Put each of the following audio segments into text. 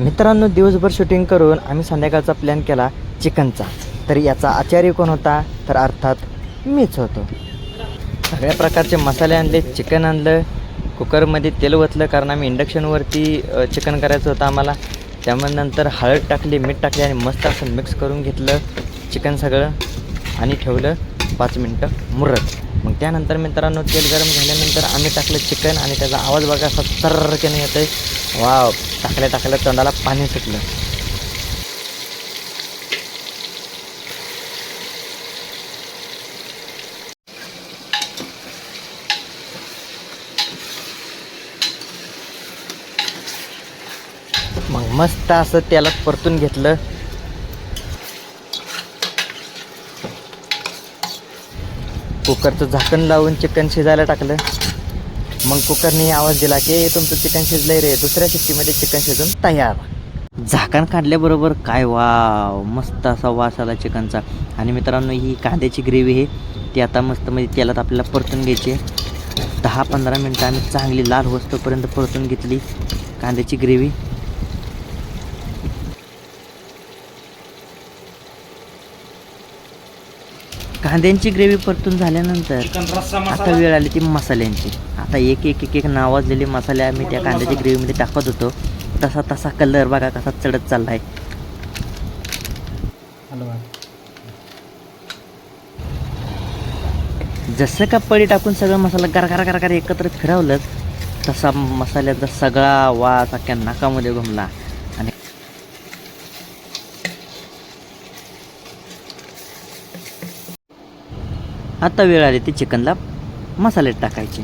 मित्रांनो दिवसभर शूटिंग करून आम्ही संध्याकाळचा प्लॅन केला चिकनचा. तर याचा आचार्य कोण होता? तर अर्थात मीच होतो. सगळ्या प्रकारचे मसाले आणले चिकन आणलं कुकरमध्ये तेल ओतलं कारण आम्ही इंडक्शनवरती चिकन करायचं होतं आम्हाला. त्यामुळे नंतर हळद टाकली मीठ टाकले आणि मस्त असं मिक्स करून घेतलं चिकन सगळं आणि ठेवलं पाच मिनटं मुरत. मग त्यानंतर मित्रांनो तेल गरम झाल्यानंतर आम्ही टाकलं चिकन आणि त्याचा आवाज बघा असा येतो आहे वाव टाकल्या टाकल्या तोंडाला पाणी सुटलं. मग मस्त असं त्याला परतून घेतलं. कुकरचं झाकण लावून चिकन शिजायला टाकलं. मग कुकरने आवाज दिला की तुमचं चिकन शिजलंय रे. दुसऱ्या शिट्टीमध्ये चिकन शिजून तयार. झाकण काढल्याबरोबर काय वाव मस्त असा वास आला चिकनचा. आणि मित्रांनो ही कांद्याची ग्रेव्ही आहे. ती आता मस्त म्हणजे तेलात आपल्याला परतून घ्यायची दहा पंधरा मिनटं आम्ही चांगली लाल होस्तोपर्यंत परतून घेतली कांद्याची ग्रेव्ही. कांद्यांची ग्रेव्ही परतून झाल्यानंतर आता वेळ आली ती मसाल्यांची. आता एक एक एक एक नावाजलेले मसाले आम्ही त्या कांद्याच्या ग्रेव्हीमध्ये टाकत होतो. तसा तसा कलर बघा कसा चढत चाललाय. हलवा. जसं का पडी टाकून सगळं मसाला गरगार गरगार एकत्र फिरवलं तसा मसाल्याचा सगळा वास अख्ख्या नाकामध्ये घुमला आणि आता वेळ आली ती चिकनला मसाल्यात टाकायची.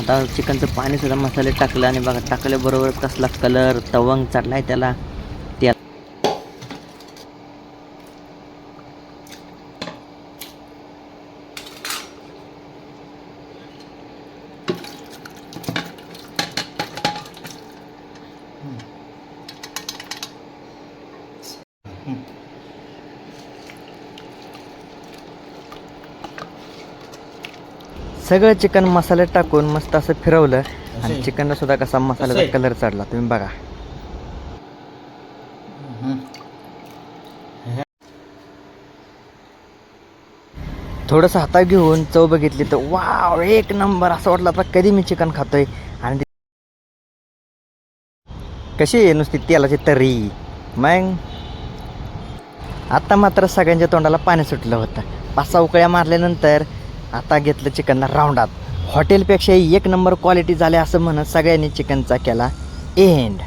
आता चिकनचं पाणीसुद्धा मसाल्यात टाकलं आणि बघा टाकल्याबरोबर कसला कलर तवंग चढलाय त्याला. त्या सगळं चिकन मसाल्यात टाकून मस्त असं फिरवलं आणि. चिकनला सुद्धा कसा मसाल्याचा? कलर चढला तुम्ही बघा. थोडंसं हातात घेऊन चव बघितली तर वाव एक नंबर असं वाटलं आता कधी मी चिकन खातोय आणि कशी आहे नुसती तेलाची तरी मग आता मात्र सगळ्यांच्या तोंडाला पाणी सुटलं होतं पाच सहा उकळ्या मारल्यानंतर आता घेतलं चिकनला राऊंडात. हॉटेलपेक्षाही एक नंबर क्वालिटी झाल्या असं म्हणत सगळ्यांनी चिकनचा केला एंड.